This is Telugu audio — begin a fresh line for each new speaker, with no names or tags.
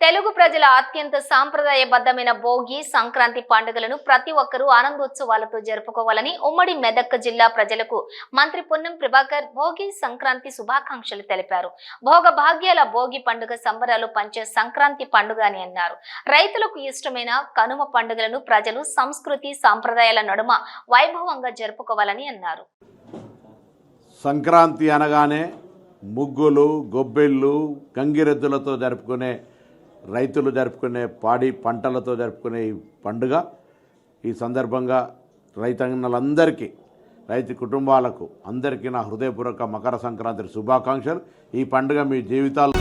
తెలుగు ప్రజల అత్యంత సాంప్రదాయబద్ధమైన భోగి సంక్రాంతి పండుగలను ప్రతి ఒక్కరూ ఆనందోత్సవాలతో జరుపుకోవాలని ఉమ్మడి మెదక్ జిల్లా ప్రజలకు మంత్రి పొన్నం ప్రభాకర్ భోగి సంక్రాంతి శుభాకాంక్షలు తెలిపారు. భోగ భాగ్యాల భోగి పండుగ సంబరాలు పంచే సంక్రాంతి పండుగ అని అన్నారు. రైతులకు ఇష్టమైన కనుమ పండుగలను ప్రజలు సంస్కృతి సాంప్రదాయాల నడుమ వైభవంగా జరుపుకోవాలని అన్నారు.
సంక్రాంతి అనగానే ముగ్గులు గొబ్బెళ్ళు గంగిరెద్దులతో జరుపుకునే రైతులు జరుపుకునే పాడి పంటలతో జరుపుకునే ఈ పండుగ ఈ సందర్భంగా రైతన్నలందరికీ రైతు కుటుంబాలకు అందరికీ నా హృదయపూర్వక మకర సంక్రాంతి శుభాకాంక్షలు. ఈ పండుగ మీ జీవితాలు